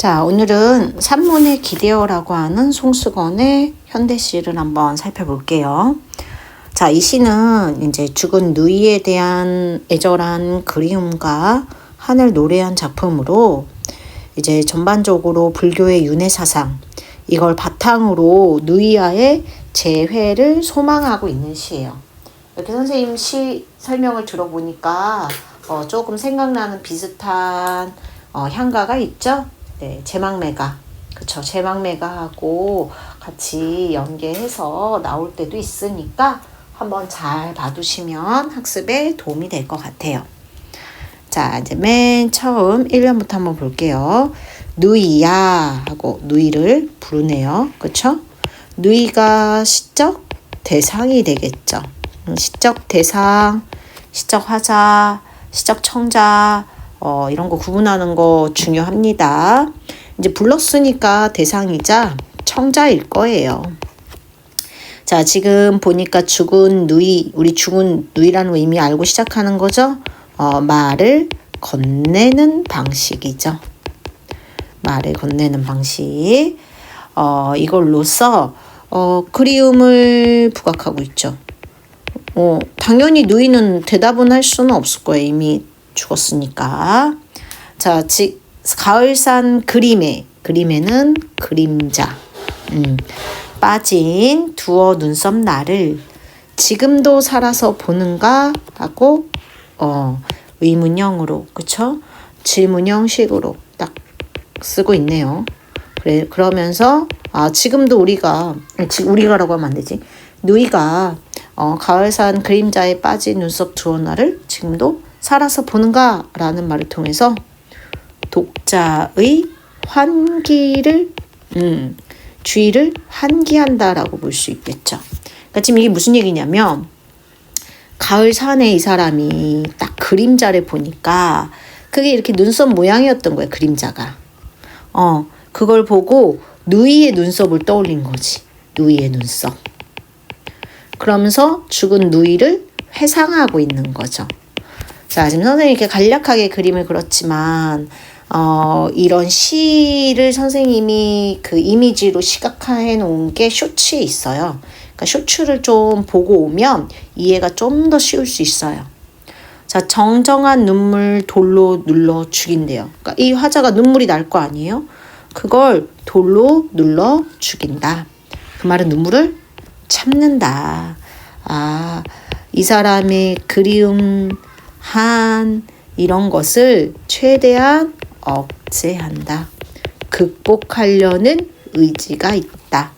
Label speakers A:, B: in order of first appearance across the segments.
A: 자, 오늘은 산문의 기대어라고 하는 송수건의 현대시를 한번 살펴볼게요. 자, 이 시는 이제 죽은 누이에 대한 애절한 그리움과 한을 노래한 작품으로 이제 전반적으로 불교의 윤회 사상, 이걸 바탕으로 누이와의 재회를 소망하고 있는 시예요. 이렇게 선생님 시 설명을 들어보니까 어, 조금 생각나는 비슷한 어, 향가가 있죠? 네, 제망매가. 그쵸. 제망매가하고 같이 연계해서 나올 때도 있으니까 한번 잘 봐두시면 학습에 도움이 될 것 같아요. 자, 이제 맨 처음 1번부터 한번 볼게요. 누이야 하고 누이를 부르네요. 그쵸? 누이가 시적 대상이 되겠죠. 음, 시적 대상, 시적 화자, 시적 청자, 어, 이런 거 구분하는 거 중요합니다. 이제 불렀으니까 대상이자 청자일 거예요. 자, 지금 보니까 죽은 누이, 우리 죽은 누이라는 거 이미 알고 시작하는 거죠? 어, 말을 건네는 방식이죠. 말을 건네는 방식. 어, 이걸로써, 어, 그리움을 부각하고 있죠. 어, 당연히 누이는 대답은 할 수는 없을 거예요. 이미 죽었으니까. 자, 지, 가을산 그림에, 그림에는 그림자. 음, 빠진 두어 눈썹 나를 지금도 살아서 보는가 하고, 어, 의문형으로, 그쵸? 질문형식으로 딱 쓰고 있네요. 그래, 그러면서, 아, 지금도 우리가, 우리가라고 하면 안 되지. 누이가, 어, 가을산 그림자에 빠진 눈썹 두어 나를 지금도 살아서 보는가 라는 말을 통해서 독자의 환기를 음, 주의를 환기한다라고 볼 수 있겠죠. 그러니까 지금 이게 무슨 얘기냐면 가을 산에 이 사람이 딱 그림자를 보니까 그게 이렇게 눈썹 모양이었던 거예요. 그림자가. 어, 그걸 보고 누이의 눈썹을 떠올린 거지. 누이의 눈썹. 그러면서 죽은 누이를 회상하고 있는 거죠. 자, 지금 선생님이 이렇게 간략하게 그림을 그렸지만, 어, 이런 시를 선생님이 그 이미지로 시각화해 놓은 게 쇼츠에 있어요. 그러니까 쇼츠를 좀 보고 오면 이해가 좀 더 쉬울 수 있어요. 자, 정정한 눈물 돌로 눌러 죽인대요. 그러니까 이 화자가 눈물이 날 거 아니에요? 그걸 돌로 눌러 죽인다. 그 말은 눈물을 참는다. 아, 이 사람의 그리움, 한 이런 것을 최대한 억제한다. 극복하려는 의지가 있다.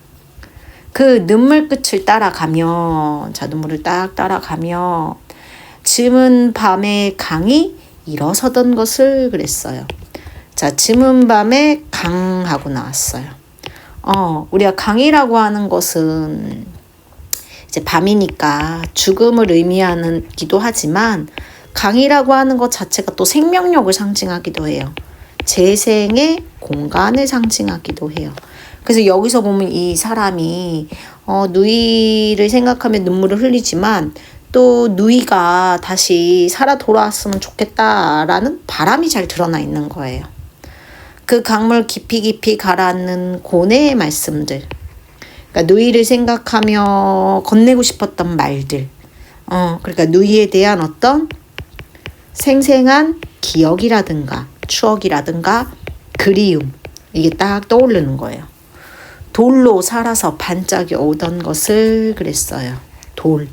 A: 그 눈물 끝을 따라가며 자 눈물을 딱 따라가며 즈문 밤에 강이 일어서던 것을 그랬어요. 자 즈문 밤에 강하고 나왔어요. 어 우리가 강이라고 하는 것은 이제 밤이니까 죽음을 의미하는 기도 하지만 강이라고 하는 것 자체가 또 생명력을 상징하기도 해요. 재생의 공간을 상징하기도 해요. 그래서 여기서 보면 이 사람이 어, 누이를 생각하며 눈물을 흘리지만 또 누이가 다시 살아 돌아왔으면 좋겠다라는 바람이 잘 드러나 있는 거예요. 그 강물 깊이 깊이 가라앉는 고뇌의 말씀들. 그러니까 누이를 생각하며 건네고 싶었던 말들. 어, 그러니까 누이에 대한 어떤 생생한 기억이라든가 추억이라든가 그리움 이게 딱 떠오르는 거예요. 돌로 살아서 반짝이 오던 것을 그랬어요. 돌.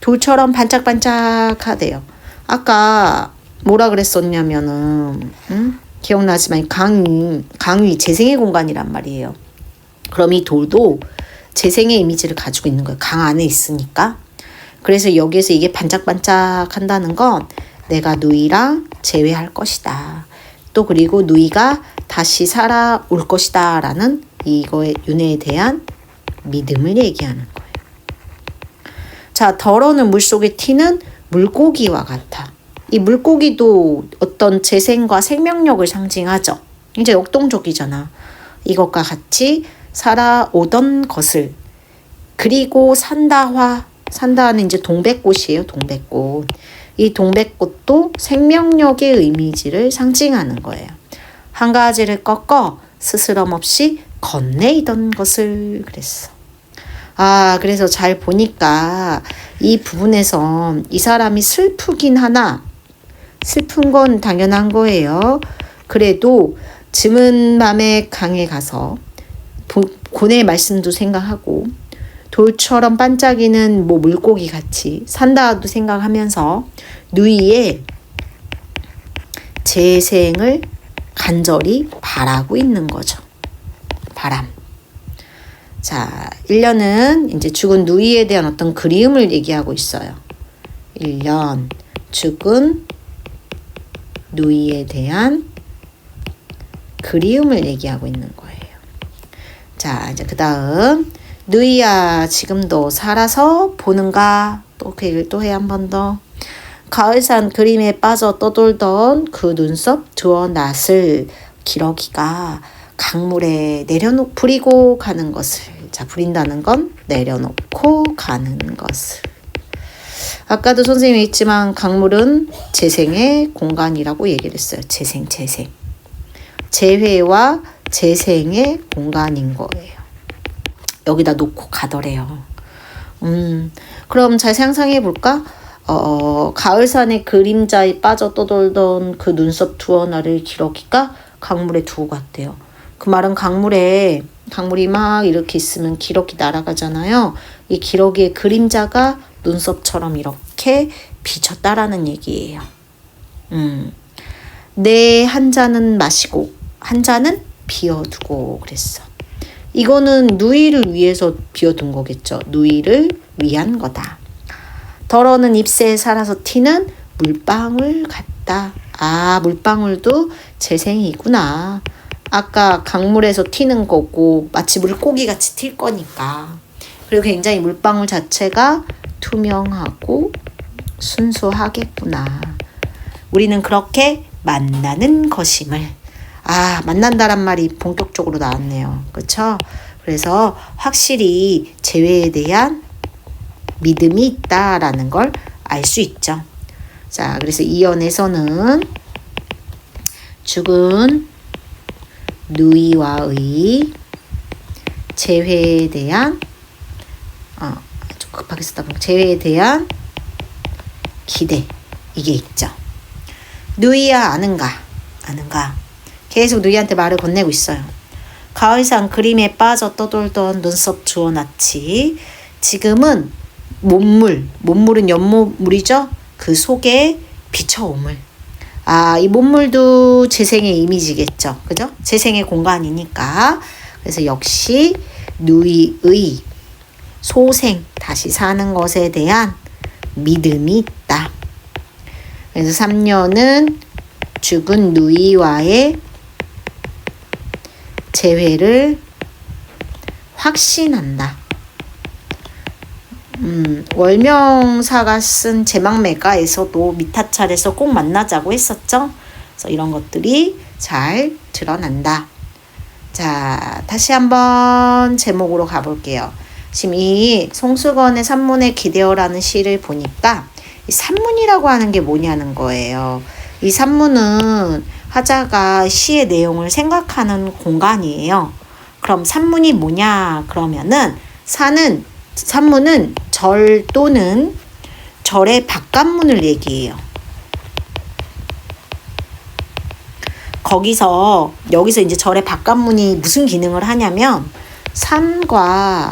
A: 돌처럼 반짝반짝하대요. 아까 뭐라 그랬었냐면은 음? 기억나지만 강이 강이 재생의 공간이란 말이에요. 그럼 이 돌도 재생의 이미지를 가지고 있는 거예요. 강 안에 있으니까. 그래서 여기에서 이게 반짝반짝 한다는 건 내가 누이랑 재회할 것이다. 또 그리고 누이가 다시 살아올 것이다. 라는 이거의 윤회에 대한 믿음을 얘기하는 거예요. 자, 덜어는 물속에 튀는 물고기와 같아. 이 물고기도 어떤 재생과 생명력을 상징하죠. 이제 역동적이잖아. 이것과 같이 살아오던 것을 그리고 산다화 산다는 이제 동백꽃이에요. 동백꽃. 이 동백꽃도 생명력의 이미지를 상징하는 거예요. 한 가지를 꺾어 스스럼 없이 건네이던 것을 그랬어. 아, 그래서 잘 보니까 이 부분에서 이 사람이 슬프긴 하나, 슬픈 건 당연한 거예요. 그래도 즘은 맘의 강에 가서 고뇌의 말씀도 생각하고 돌처럼 반짝이는 뭐 물고기 같이 산다도 생각하면서 누이의 재생을 간절히 바라고 있는 거죠. 바람. 자, 1년은 이제 죽은 누이에 대한 어떤 그리움을 얘기하고 있어요. 1년, 죽은 누이에 대한 그리움을 얘기하고 있는 거예요. 자, 이제 그 다음, 누이야, 지금도 살아서 보는가? 또 그 얘기를 또 해, 한 번 더. 가을산 그림에 빠져 떠돌던 그 눈썹 두어 낫을 기러기가 강물에 내려놓 부리고 가는 것을 자 부린다는 건 내려놓고 가는 것을 아까도 선생님이 있지만 강물은 재생의 공간이라고 얘기를 했어요. 재생 재생 재회와 재생의 공간인 거예요. 여기다 놓고 가더래요. 음, 그럼 잘 상상해 볼까? 어, 가을산의 그림자에 빠져 떠돌던 그 눈썹 두어 나를 기러기가 강물에 두고 갔대요. 그 말은 강물에 강물이 막 이렇게 있으면 기러기 날아가잖아요. 이 기러기의 그림자가 눈썹처럼 이렇게 비쳤다라는 얘기예요. 음. 내 한 잔은 마시고 한 잔은 비워두고 그랬어. 이거는 누이를 위해서 비워둔 거겠죠. 누이를 위한 거다. 덜어는 잎새에 살아서 튀는 물방울 같다. 아, 물방울도 재생이구나. 아까 강물에서 튀는 거고 마치 물고기 같이 튈 거니까. 그리고 굉장히 물방울 자체가 투명하고 순수하겠구나. 우리는 그렇게 만나는 것임을. 아, 만난다란 말이 본격적으로 나왔네요. 그렇죠? 그래서 확실히 재회에 대한 믿음이 있다라는 걸 알 수 있죠. 자, 그래서 이 연에서는 죽은 누이와의 재회에 대한 어, 좀 급하게 쓰다 보니 재회에 대한 기대 이게 있죠. 누이야 아는가 아는가 계속 누이한테 말을 건네고 있어요. 가을산 그림에 빠져 떠돌던 눈썹 주워놨지 지금은 몸물 몸물은 연모물이죠. 그 속에 비춰옴을 아, 이 몸물도 재생의 이미지겠죠. 그죠? 재생의 공간이니까. 그래서 역시 누이의 소생, 다시 사는 것에 대한 믿음이 있다. 그래서 3년은 죽은 누이와의 재회를 확신한다. 음, 월명사가 쓴 제막매가에서도 미타찰에서 꼭 만나자고 했었죠. 그래서 이런 것들이 잘 드러난다. 자, 다시 한번 제목으로 가볼게요. 지금 이 송수건의 산문에 기대어라는 시를 보니까 이 산문이라고 하는 게 뭐냐는 거예요. 이 산문은 하자가 시의 내용을 생각하는 공간이에요. 그럼 산문이 뭐냐? 그러면은 산은 산문은 절 또는 절의 바깥문을 얘기해요. 거기서 여기서 이제 절의 바깥문이 무슨 기능을 하냐면 산과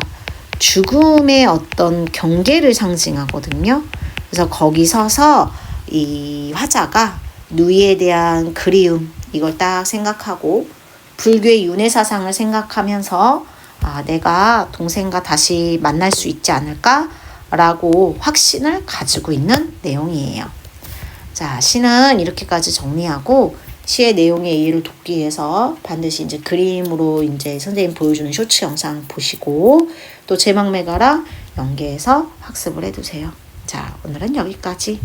A: 죽음의 어떤 경계를 상징하거든요. 그래서 거기 서서 이 화자가 누이에 대한 그리움 이걸 딱 생각하고 불교의 윤회 사상을 생각하면서 아, 내가 동생과 다시 만날 수 있지 않을까라고 확신을 가지고 있는 내용이에요. 자, 시는 이렇게까지 정리하고 시의 내용의 이해를 돕기 위해서 반드시 이제 그림으로 이제 선생님 보여주는 쇼츠 영상 보시고 또 제막매가랑 연계해서 학습을 해두세요. 자, 오늘은 여기까지.